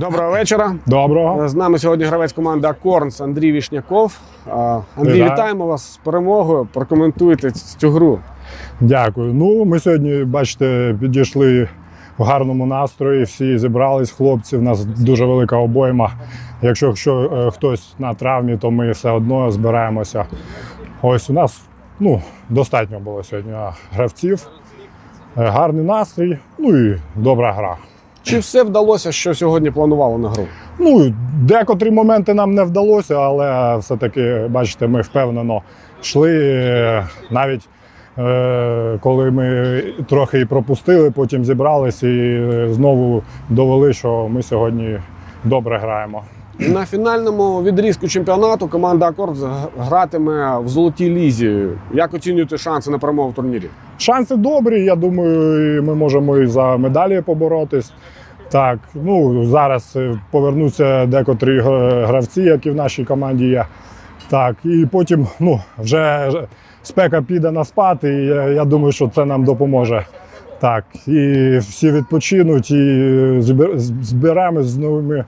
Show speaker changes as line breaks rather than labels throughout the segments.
Доброго вечора.
Доброго.
З нами сьогодні гравець команди Акорнс Андрій Вішняков. Андрій,
Вітаю.
вітаємо вас з перемогою. Прокоментуйте цю гру.
Дякую. Ну, ми сьогодні, бачите, підійшли в гарному настрої. Всі зібрались, хлопці. У нас дуже велика обойма. Якщо, якщо е, хтось на травмі, то ми все одно збираємося. Ось у нас ну, достатньо було сьогодні гравців. Е, Гарний настрій, ну і добра гра.
Чи все вдалося, що сьогодні планували на гру?
Ну, декотрі моменти нам не вдалося, але все-таки, бачите, ми впевнено йшли. Навіть е, коли ми трохи і пропустили, потім зібрались і знову довели, що ми сьогодні добре граємо.
На фінальному відрізку чемпіонату команда Акорнс г- гратиме в золотій лізі. Як оцінюєте шанси на перемогу в турнірі?
Шанси добрі, я думаю, ми можемо і за медалі поборотись. Так, ну зараз е, повернуться декотрі гравці, які в нашій команді є. Так, і потім ну, вже спека піде на спад, і я, я думаю, що це нам допоможе. Так, і всі відпочинуть, і збер- зберемось з новими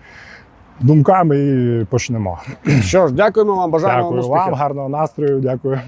думками і почнемо.
Що ж, дякуємо вам, бажаємо вам успіхів.
вам, гарного настрою, дякую.